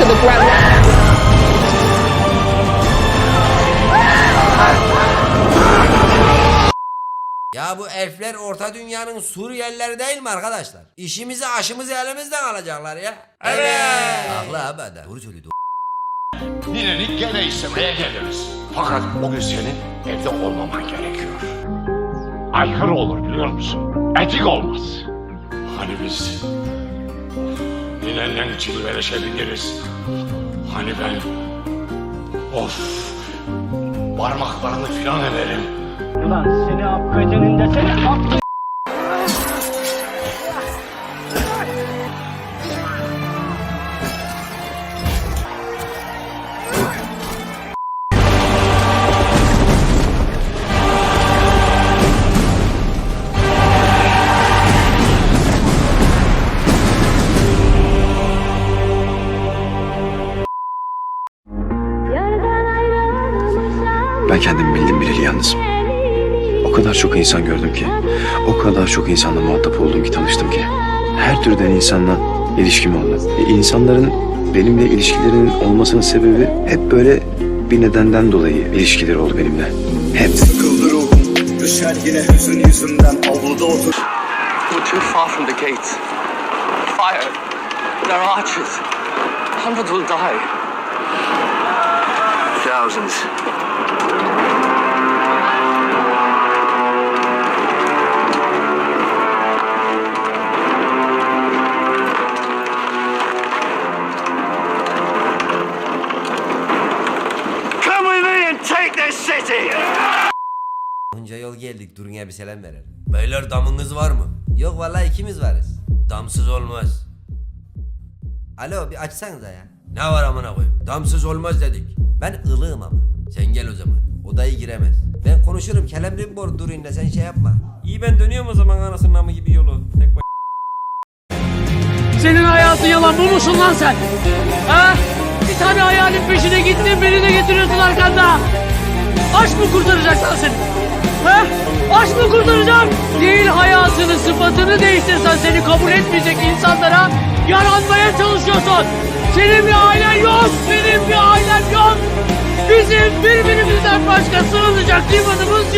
to the ground. Ya bu elfler orta dünyanın Suriyelileri değil mi arkadaşlar? İşimizi aşımızı elimizden alacaklar ya. Evet. Haklı abi adam. Doğru söylüyor. Doğru. Dilerik gene istemeye geliriz. Fakat bugün senin evde olmaman gerekiyor. Aykırı olur biliyor musun? Etik olmaz. Hani biz ninenle cilveleşebiliriz. Hani ben of parmaklarını filan ederim. Ulan seni affedenin de seni affet. Ben kendimi bildim bileli yalnızım. O kadar çok insan gördüm ki, o kadar çok insanla muhatap oldum ki, tanıştım ki. Her türden insanla ilişkim oldu. E, insanların benimle ilişkilerinin olmasının sebebi hep böyle bir nedenden dolayı ilişkileri oldu benimle. Hep. Sıkıldı ruhum Düşer yine hüzün yüzümden Avluda otur We're too far from the gates. Fire. There are archers. Hundreds will die. Thousands. Take this city! Bunca yol geldik durun ya bir selam verelim. Beyler damınız var mı? Yok vallahi ikimiz varız. Damsız olmaz. Alo bir açsanıza ya. Ne var amına koyayım? Damsız olmaz dedik. Ben ılığım ama. Sen gel o zaman. Odayı giremez. Ben konuşurum kelemrim bor durun da sen şey yapma. İyi ben dönüyorum o zaman anasının namı gibi yolu. Tek baş- Senin hayatın yalan bu musun lan sen? Ha? Bir tane hayalin peşine gittin beni de getiriyorsun arkanda. Mı kurtaracak lan seni? Ha? Aşk mı kurtaracak? Değil hayatını sıfatını değiştirsen seni kabul etmeyecek insanlara yaranmaya çalışıyorsun. Senin bir ailen yok, benim bir ailem yok. Bizim birbirimizden başka sığınacak limanımız